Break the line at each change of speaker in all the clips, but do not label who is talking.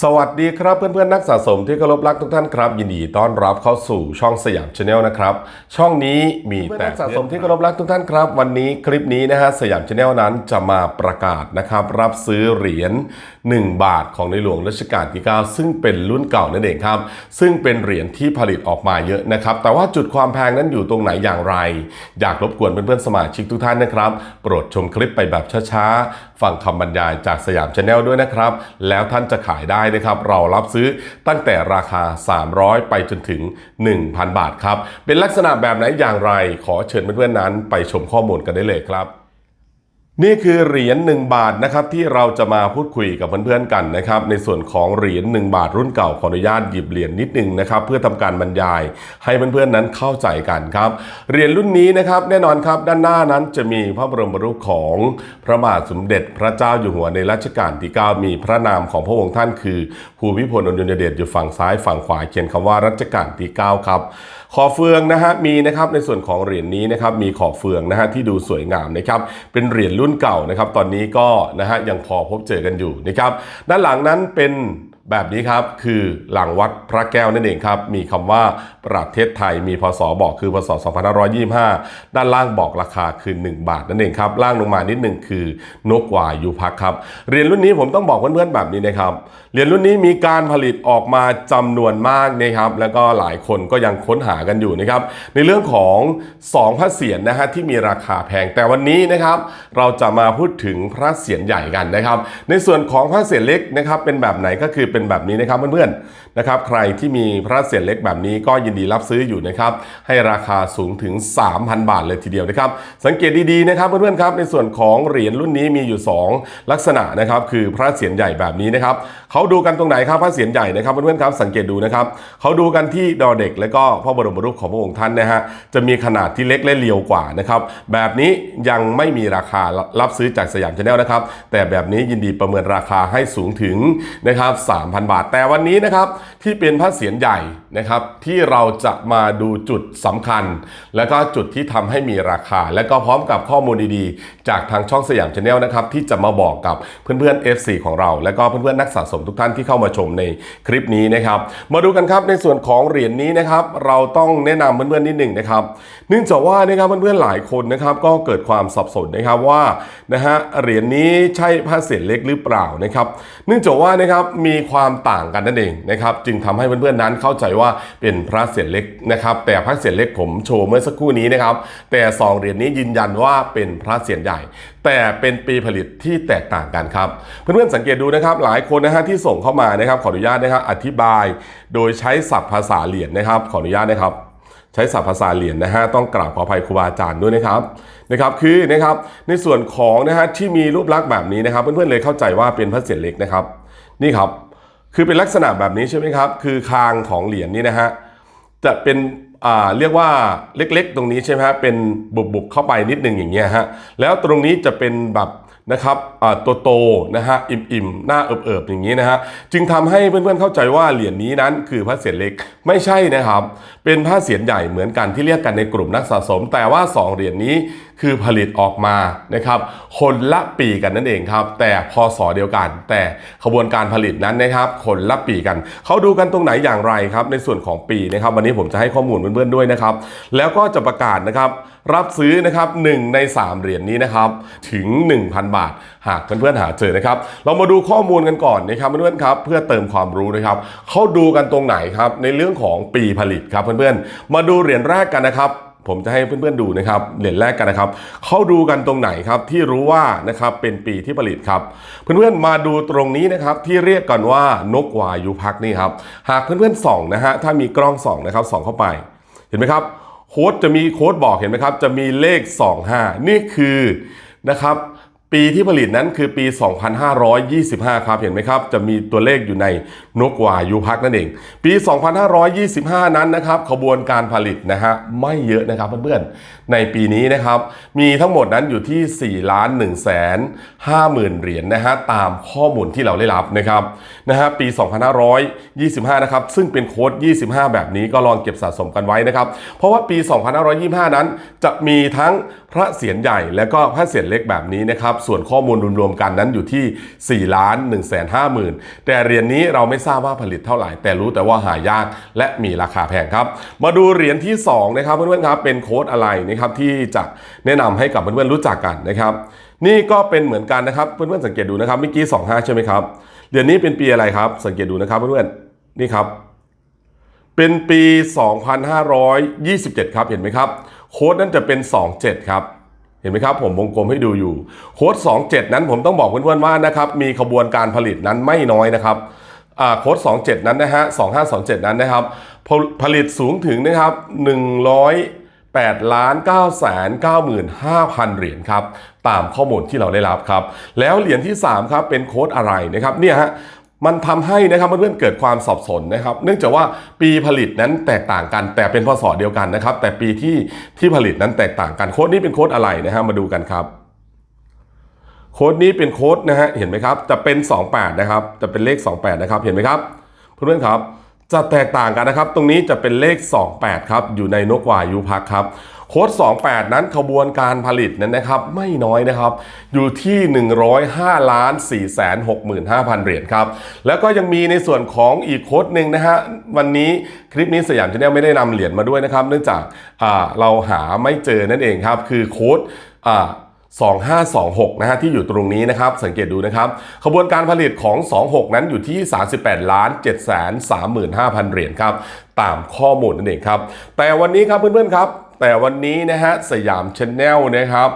สวัสดีครับเพื่อนๆนักสะสมที่เคารพรักทุกท่านครับ ยินดีต้อนรับเข้าสู่ช่องสยามชาแนลนะครับช่องนี้มีแต่นักสะสมที่เคารพรักทุกท่านครับ วันนี้คลิปนี้นะฮะสยามชาแนลนั้นจะมาประกาศนะครับรับซื้อเหรียญ1 บาทของในหลวงรัชกาลที่ 9 ซึ่งเป็นรุ่นเก่านั่นเองครับ ซึ่งเป็นเหรียญที่ผลิตออกมาเยอะนะครับแต่ว่าจุดความแพงนั้นอยู่ตรงไหนอย่างไร อยากรบกวนเพื่อนๆสมาชิกทุกท่านนะครับ โปรดชมคลิปไปแบบช้าๆฟังคำบรรยายจากสยามชาแนลด้วยนะครับแล้วท่านจะขายได้นะครับ เรารับซื้อตั้งแต่ราคา 300 ไปจนถึง 1,000 บาทครับ เป็นลักษณะแบบไหนอย่างไร ขอเชิญเพื่อนๆนั้น ไปชมข้อมูลกันได้เลยครับ นี่คือเหรียญ1บาทนะครับที่เราจะมาพูดคุยกับเพื่อนๆกันนะครับในส่วนของเหรียญ1บาทรุ่นเก่าขออนุญาตหยิบเหรียญนิดนึงนะครับเพื่อทำการบรรยายให้เพื่อนๆนั้นเข้าใจกันครับเหรียญรุ่นนี้นะครับแน่นอนครับด้านหน้านั้นจะมีพระบรมรูปของพระบาทสมเด็จพระเจ้าอยู่หัวในรัชกาลที่ 9 มีพระนามของพระองค์ท่านคือภูมิพลอดุลยเดชอยู่ฝั่งซ้ายฝั่งขวาเขียนคำว่ารัชกาลที่ 9 ครับ ขอเฟืองนะฮะมีนะครับในส่วนของเหรียญนี้นะครับมีขอเฟืองนะฮะที่ดูสวยงามนะครับเป็นเหรียญรุ่นเก่านะครับตอนนี้ก็นะฮะยังพอพบเจอกันอยู่นะครับด้านหลังนั้นเป็น แบบนี้ครับคือหลังวัดพระแก้วนั่นเองครับ มีคำว่าประเทศไทยมีพศบอกคือพศ 2525 ด้านล่างบอกราคาคือ 1 บาทนั่นเองครับ ล่างลงมานิดหนึ่งคือนกวายูพักครับ เรียญรุ่นนี้ผมต้องบอกเพื่อนๆแบบนี้นะครับ เรียญรุ่นนี้มีการผลิตออกมาจำนวนมากนะครับ แล้วก็หลายคนก็ยังค้นหากันอยู่นะครับ ในเรื่องของ2พระเศียรนะฮะที่มีราคาแพงแต่วันนี้นะครับ เราจะมาพูดถึงพระเศียรใหญ่กันนะครับ ในส่วนของพระเศียรเล็กนะครับเป็นแบบไหนก็คือเป็นแบบนี้นะครับเพื่อนๆนะครับ ใครที่มีพระเศียรเล็กแบบนี้ก็ยินดีรับซื้ออยู่นะครับ ให้ราคาสูงถึง 3,000 บาทเลยทีเดียวนะครับ สังเกตดีๆนะครับเพื่อนๆครับ ในส่วนของเหรียญรุ่นนี้มีอยู่ 2 ลักษณะนะครับ คือพระเศียรใหญ่แบบนี้นะครับเขาดูกันตรงไหนครับพระเศียรใหญ่นะครับเพื่อนๆครับ สังเกตดูนะครับเขาดูกันที่ดอเด็ก และก็พระบรมรูปของพระองค์ท่านนะฮะจะมีขนาดที่เล็กและเรียวกว่านะครับแบบนี้ยังไม่มีราคารับซื้อจากสยามชาแนลนะครับ แต่แบบนี้ยินดีประเมินราคาให้สูงถึงนะครับ3,000 บาท แต่วันนี้นะครับที่เป็นพระเศียรใหญ่นะครับ ที่เราจะมาดูจุดสำคัญ และก็จุดที่ทำให้มีราคา และก็พร้อมกับข้อมูลดีๆ จากทางช่องสยามชาแนลนะครับ ที่จะมาบอกกับเพื่อนๆ FC ของเรา และก็เพื่อนๆนักสะสมทุกท่านที่เข้ามาชมในคลิปนี้นะครับ มาดูกันครับในส่วนของเหรียญนี้นะครับ เราต้องแนะนำเพื่อนๆนิดหนึ่งนะครับเนื่องจากว่านะครับเพื่อนๆหลายคนนะครับก็เกิดความสับสนนะครับว่านะฮะเหรียญนี้ใช่พระเศียรเล็กหรือเปล่านะครับ เนื่องจากว่านะครับมีความต่างกันนั่นเองนะครับจึงทำให้เพื่อนๆนั้นเข้าใจว่าเป็นพระเศียรเล็กนะครับแต่พระเศียรเล็กผมโชว์เมื่อสักครู่นี้นะครับแต่สองเหรียญนี้ยืนยันว่าเป็นพระเศียรใหญ่ แต่เป็นปีผลิตที่แตกต่างกันครับ เพื่อนๆสังเกตดูนะครับหลายคนนะฮะที่ส่งเข้ามานะครับขออนุญาตนะครับอธิบาย โดยใช้ศัพท์ภาษาเหรียญนะครับ ขออนุญาตนะครับใช้ศัพท์ภาษาเหรียญนะฮะต้องกราบขออภัยครูบาอาจารย์ด้วยนะครับนะครับคือนะครับในส่วนของนะฮะที่มีรูปลักษณ์แบบนี้นะครับ เพื่อนๆเลยเข้าใจว่าเป็นพระเศียรเล็กนะครับ นี่ครับ คือเป็นลักษณะแบบนี้ใช่ไหมครับ คือคางของเหรียญนี่นะฮะ จะเป็นเรียกว่าเล็กๆ ตรงนี้ใช่ไหมฮะ เป็นบุบๆเข้าไปนิดนึงอย่างเงี้ยฮะ แล้วตรงนี้จะเป็นแบบนะครับตัวโตนะฮะอิ่มๆ หน้าเอิบๆ อย่างนี้นะฮะ จึงทำให้เพื่อนๆ เข้าใจว่าเหรียญนี้นั้นคือพระเศียรเล็กไม่ใช่นะครับ เป็นพระเศียรใหญ่เหมือนกันที่เรียกกันในกลุ่มนักสะสม แต่ว่าสองเหรียญนี้ คือผลิตออกมานะครับคนละปีกันนั่นเองครับแต่พศเดียวกัน แต่ขบวนการผลิตนั้นนะครับคนละปีกัน เขาดูกันตรงไหนอย่างไรครับในส่วนของปีนะครับวันนี้ผมจะให้ข้อมูลเพื่อนๆด้วยนะครับแล้วก็จะประกาศนะครับรับซื้อนะครับ1ใน 3 เหรียญนี้นะครับถึง 1,000 บาท หากเพื่อนๆหาเจอนะครับเรามาดูข้อมูลกันก่อนนะครับเพื่อนๆครับเพื่อเติมความรู้นะครับเขาดูกันตรงไหนครับในเรื่องของปีผลิตครับเพื่อนๆมาดูเหรียญแรกกันนะครับ ผมจะให้เพื่อนๆดูนะครับเหรียญแรกกันนะครับเขาดูกันตรงไหนครับที่รู้ว่านะครับเป็นปีที่ผลิตครับ เพื่อนๆมาดูตรงนี้นะครับที่เรียกกันว่านกวายุพักนี่ครับหากเพื่อนๆส่องนะฮะถ้ามีกล้องส่องนะครับส่องเข้าไป เห็นไหมครับโค้ดจะมีโค้ดบอกเห็นไหมครับจะมีเลข 25 นี่คือนะครับ ปีที่ผลิตนั้นคือปี 2525 ครับ เห็นไหมครับ จะมีตัวเลขอยู่ในนกวายุพักนั่นเอง ปี 2525 นั้นนะครับ ขบวนการผลิตนะฮะไม่เยอะนะครับเพื่อนๆ ในปีนี้นะครับ มีทั้งหมดนั้นอยู่ที่ 4 ล้าน1แสน5หมื่นเหรียญนะฮะตามข้อมูลที่เราได้รับนะครับนะฮะปี 2525 นะครับ ซึ่งเป็นโค้ด 25 แบบนี้ก็ลองเก็บสะสมกันไว้นะครับ เพราะว่าปี 2525 นั้นจะมีทั้ง พระเศียรใหญ่และก็พระเศียรเล็กแบบนี้นะครับ ส่วนข้อมูลรวมๆกันนั้นอยู่ที่ 4 ล้าน1 5 0 0 0 0 แต่เหรียญนี้เราไม่ทราบว่าผลิตเท่าไหร่ แต่รู้แต่ว่าหายากและมีราคาแพงครับ มาดูเหรียญที่ 2 นะครับเพื่อนๆครับ เป็นโค้ดอะไรนะครับที่จะแนะนำให้กับเพื่อนๆรู้จักกันนะครับนี่ก็เป็นเหมือนกันนะครับเพื่อนๆสังเกตดูนะครับเมื่อกี้ 25 ใช่ไหมครับเหรียญนี้เป็นปีอะไรครับ สังเกตดูนะครับเพื่อนๆนี่ครับ เป็นปี 2527 ครับ เห็นไหมครับ โค้ดนั้นจะเป็น 27 ครับ เห็นไหมครับ ผมวงกลมให้ดูอยู่ โค้ด 27 นั้นผมต้องบอกเพื่อนๆว่านะครับ มีขบวนการผลิตนั้นไม่น้อยนะครับโค้ด 27 นั้นนะฮะ 2527 นั้นนะครับ ผลิตสูงถึงนะครับ 108ล้าน9 9 5 0 0 0เหรียญครับ ตามข้อมูลที่เราได้รับครับ แล้วเหรียญที่ 3 ครับ เป็นโค้ดอะไรนะครับ เนี่ยฮะ มันทำให้นะครับเพื่อนๆเกิดความสับสนนะครับ เนื่องจากว่าปีผลิตนั้นแตกต่างกัน แต่เป็นพศเดียวกันนะครับ แต่ปีที่ที่ผลิตนั้นแตกต่างกันโค้ดนี้เป็นโค้ดอะไรนะฮะมาดูกันครับ โค้ดนี้เป็นโค้ดนะฮะเห็นไหมครับจะเป็น 28 นะครับจะเป็นเลข 28 นะครับ เห็นไหมครับ เพื่อนๆครับจะแตกต่างกันนะครับ ตรงนี้จะเป็นเลข 28 ครับ อยู่ในนกวายุพักครับ โค้ด28 นั้นขบวนการผลิตนั้นนะครับไม่น้อยนะครับ อยู่ที่ 105ล้าน4แสน65,000 เหรียญครับ แล้วก็ยังมีในส่วนของอีกโค้ดหนึ่งนะฮะ วันนี้คลิปนี้สยามชาแนลไม่ได้นำเหรียญมาด้วยนะครับ เนื่องจากาเราหาไม่เจอนั่นเองครับ คือโค้ดอ่า2526 นะฮะที่อยู่ตรงนี้นะครับ สังเกตดูนะครับ ขบวนการผลิตของ 26 นั้นอยู่ที่ 38ล้าน7แสน35,000 เหรียญครับ ตามข้อมูลนั่นเองครับ แต่วันนี้ครับเพื่อนๆครับ แต่วันนี้นะฮะสยามชาแนลนะครับ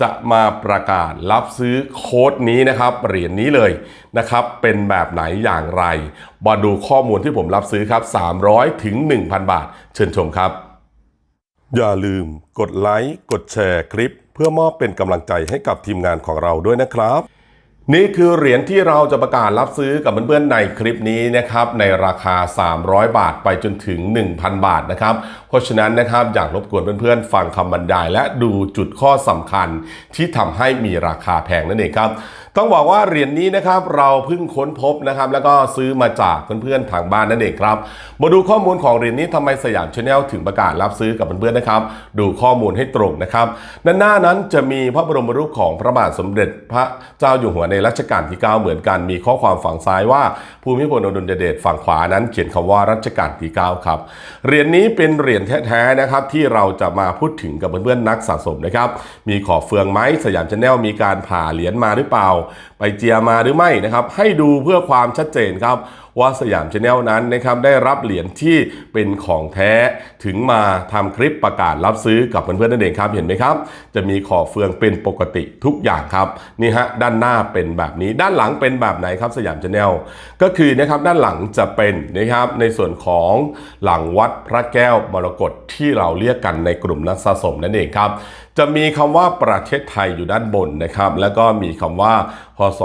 จะมาประกาศรับซื้อโค้ดนี้นะครับเหรียญนี้เลยนะครับเป็นแบบไหนอย่างไรมาดูข้อมูลที่ผมรับซื้อครับ 300 ถึง 1,000 บาท เชิญชมครับ อย่าลืมกดไลค์กดแชร์คลิป เพื่อมอบเป็นกำลังใจให้กับทีมงานของเราด้วยนะครับ นี่คือเหรียญที่เราจะประกาศรับซื้อกับเพื่อนๆในคลิปนี้นะครับในราคา 300 บาทไปจนถึง 1,000 บาทนะครับเพราะฉะนั้นนะครับอยากรบกวนเพื่อนๆฟังคำบรรยาย และดูจุดข้อสำคัญที่ทำให้มีราคาแพงนั่นเองครับต้องบอกว่าเหรียญนี้นะครับเราเพิ่งค้นพบนะครับแล้วก็ซื้อมาจากเพื่อนๆทางบ้านนั่นเองครับมาดูข้อมูลของเหรียญนี้ทำไมสยามชาแนลถึงประกาศรับซื้อกับเพื่อนๆนะครับ ดูข้อมูลให้ตรงนะครับด้านหน้านั้นจะมีพระบรมรูปของพระบาทสมเด็จพระเจ้าอยู่หัวในรัชกาลที่ 9 เหมือนกันมีข้อความฝั่งซ้ายว่าภูมิพลอดุลยเดชฝั่งขวานั้นเขียนคำว่ารัชกาลที่ 9 ครับ เหรียญนี้เป็นเหรียญแท้ๆนะครับที่เราจะมาพูดถึงกับเพื่อนๆนักสะสมนะครับมีขอบเฟืองไหมสยามชาแนลมีการผ่าเหรียญมาหรือเปล่า ไปเจียมาหรือไม่นะครับให้ดูเพื่อความชัดเจนครับ ว่าสยามชาแนลนั้นนะครับได้รับเหรียญที่เป็นของแท้ถึงมาทำคลิปประกาศรับซื้อกับเพื่อนๆนั่นเองครับเห็นไหมครับ จะมีขอบเฟืองเป็นปกติทุกอย่างครับนี่ฮะด้านหน้าเป็นแบบนี้ด้านหลังเป็นแบบไหนครับสยามชาแนลก็คือนะครับด้านหลังจะเป็นนะครับในส่วนของหลังวัดพระแก้วมรกตที่เราเรียกกันในกลุ่มนักสะสมนั่นเองครับจะมีคำว่าประเทศไทยอยู่ด้านบนนะครับ แล้วก็มีคำว่าพศ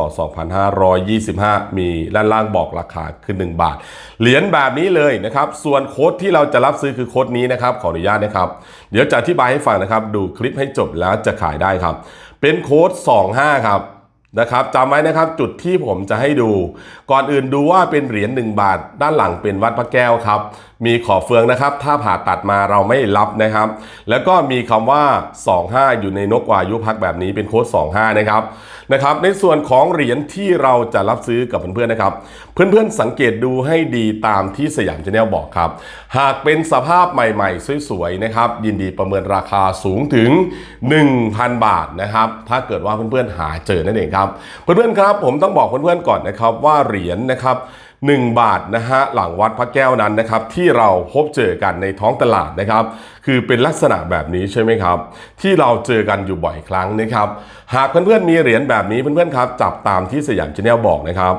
2525 มีด้านล่างบอกราคาคือ 1 บาท เหรียญแบบนี้เลยนะครับ ส่วนโค้ดที่เราจะรับซื้อคือโค้ดนี้นะครับ ขออนุญาตนะครับ เดี๋ยวจะอธิบายให้ฟังนะครับ ดูคลิปให้จบแล้วจะขายได้ครับ เป็นโค้ด 25 ครับ นะครับจำไว้นะครับจุดที่ผมจะให้ดู ก่อนอื่นดูว่าเป็นเหรียญ1บาท ด้านหลังเป็นวัดพระแก้วครับ มีขอบเฟืองนะครับ ถ้าผ่าตัดมาเราไม่รับนะครับ แล้วก็มีคำว่า 25 อยู่ในนกวายุพักแบบนี้เป็นโค้ด25 นะครับนะครับ ในส่วนของเหรียญที่เราจะรับซื้อกับเพื่อนๆนะครับ เพื่อนๆสังเกตดูให้ดีตามที่สยามชาแนลบอกครับ หากเป็นสภาพใหม่ๆสวยๆนะครับ ยินดีประเมินราคาสูงถึง 1,000 บาทนะครับ ถ้าเกิดว่าเพื่อนๆหาเจอนั่นเองครับเพื่อนๆครับ ผมต้องบอกเพื่อนๆก่อนนะครับว่าเหรียญนะครับ1 บาทนะฮะหลังวัดพระแก้วนั้นนะครับที่เราพบเจอกันในท้องตลาดนะครับ คือเป็นลักษณะแบบนี้ใช่ไหมครับ ที่เราเจอกันอยู่บ่อยครั้งนะครับ หากเพื่อนๆมีเหรียญแบบนี้เพื่อนๆครับจับตามที่สยามชาแนลบอกนะครับ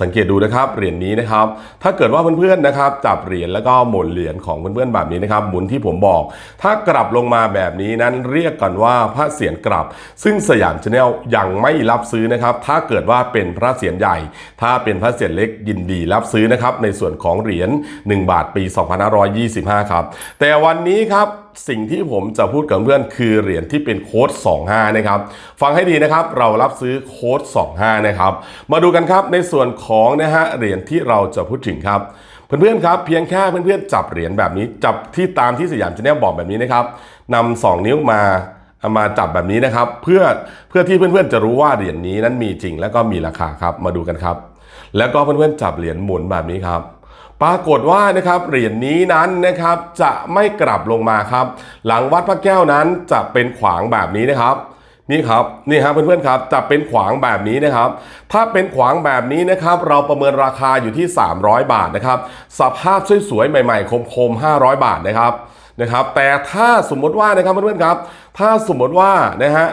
สังเกตดูนะครับเหรียญนี้นะครับ ถ้าเกิดว่าเพื่อนๆนะครับ จับเหรียญแล้วก็หมุนเหรียญของเพื่อนๆแบบนี้นะครับ หมุนที่ผมบอก ถ้ากลับลงมาแบบนี้นั้นเรียกกันว่าพระเศียรกลับ ซึ่งสยามชาแนลยังไม่รับซื้อนะครับ ถ้าเกิดว่าเป็นพระเศียรใหญ่ ถ้าเป็นพระเศียรเล็กยินดีรับซื้อนะครับในส่วนของเหรียญ1บาทปี 2525 ครับ แต่วันนี้ครับสิ่งที่ผมจะพูดกับเพื่อนคือเหรียญที่เป็นโค้ด 25 นะครับ ฟังให้ดีนะครับ เรารับซื้อโค้ด 25 นะครับ มาดูกันครับในส่วนของนะฮะเหรียญที่เราจะพูดถึงครับเพื่อนๆครับเพียงแค่เพื่อนๆจับเหรียญแบบนี้ จับที่ตามที่สยามชาแนลบอกแบบนี้นะครับนำสองนิ้วมาเอามาจับแบบนี้นะครับ เพื่อเพื่อที่เพื่อนๆจะรู้ว่าเหรียญนี้นั้นมีจริง แล้วก็มีราคาครับมาดูกันครับ แล้วก็เพื่อนๆจับเหรียญหมุนแบบนี้ครับ ปรากฏว่านะครับเหรียญนี้นั้นนะครับจะไม่กลับลงมาครับ หลังวัดพระแก้วนั้นจะเป็นขวางแบบนี้นะครับนี่ครับนี่ครับเพื่อนๆครับจะเป็นขวางแบบนี้นะครับ ถ้าเป็นขวางแบบนี้นะครับ เราประเมินราคาอยู่ที่ 300 บาทนะครับสภาพสวยๆใหม่ๆคมๆ500 บาทนะครับนะครับ แต่ถ้าสมมติว่านะครับเพื่อนๆครับ ถ้าสมมติว่านะฮะ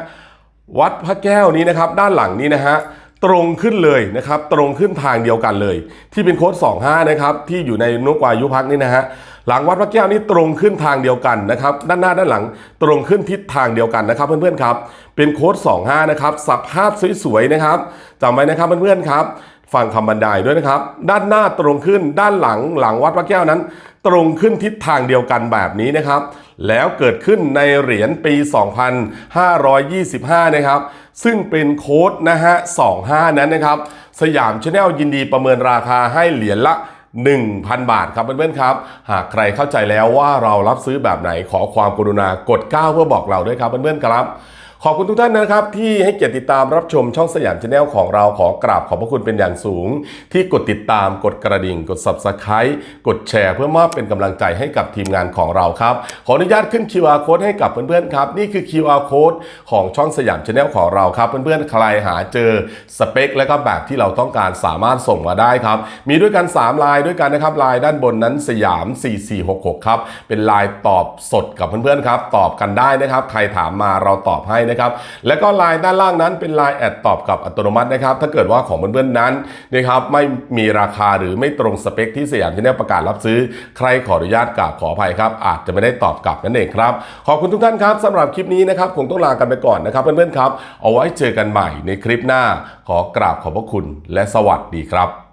วัดพระแก้วนี้นะครับ ด้านหลังนี้นะฮะ ตรงขึ้นเลยนะครับ ตรงขึ้นทางเดียวกันเลย ที่เป็นโค้ด25 นะครับ ที่อยู่ในนุกวายุพักนี่นะฮะหลังวัดพระแก้วนี่ตรงขึ้นทางเดียวกันนะครับ ด้านหน้าด้านหลังตรงขึ้นทิศทางเดียวกันนะครับ เพื่อนๆครับ เป็นโค้ด25 นะครับสับภาพสวยๆนะครับจำไว้นะครับเพื่อนๆครับ ฟังคำบรรยายด้วยนะครับ ด้านหน้าตรงขึ้นด้านหลังหลังวัดพระแก้วนั้น ตรงขึ้นทิศทางเดียวกันแบบนี้นะครับ แล้วเกิดขึ้นในเหรียญปี 2525 นะครับ ซึ่งเป็นโค้ดนะฮะ 25 นั้นนะครับ สยามชาแนลยินดีประเมินราคาให้เหรียญละ1,000 บาทครับเพื่อนๆครับ หากใครเข้าใจแล้วว่าเรารับซื้อแบบไหนขอความกรุณากด 9 เพื่อบอกเราด้วยครับเพื่อนๆครับ ขอบคุณทุกท่านนะครับ ที่ให้เกียรติติดตามรับชมช่องสยามชาแนลของเราขอกราบขอบพระคุณเป็นอย่างสูง ที่กดติดตามกดกระดิ่ง กด subscribe กดแชร์ เพื่อมอบเป็นกำลังใจให้กับทีมงานของเราครับ ขออนุญาตขึ้น QR code ให้กับเพื่อนๆครับนี่คือ QR code ของช่องสยามชาแนลของเราครับ เพื่อนๆใครหาเจอสเปค และก็แบบที่เราต้องการสามารถส่งมาได้ครับ มีด้วยกัน 3 ลายด้วยกันนะครับลายด้านบนนั้นสยาม 4466 ครับเป็นลายตอบสดกับเพื่อนๆครับตอบกันได้นะครับใครถามมาเราตอบให้นะครับ แล้วก็ลายด้านล่างนั้นเป็นลายแอดตอบกับอัตโนมัตินะครับ ถ้าเกิดว่าของเพื่อนๆนั้นนะครับไม่มีราคาหรือไม่ตรงสเปคที่สยามที่แนลประกาศรับซื้อ ใครขออนุญาตกราบขออภัยครับ อาจจะไม่ได้ตอบกลับนั่นเองครับ ขอบคุณทุกท่านครับสำหรับคลิปนี้นะครับคงต้องลากันไปก่อนนะครับเพื่อนๆครับ เอาไว้เจอกันใหม่ในคลิปหน้า ขอกราบขอบพระคุณและสวัสดีครับ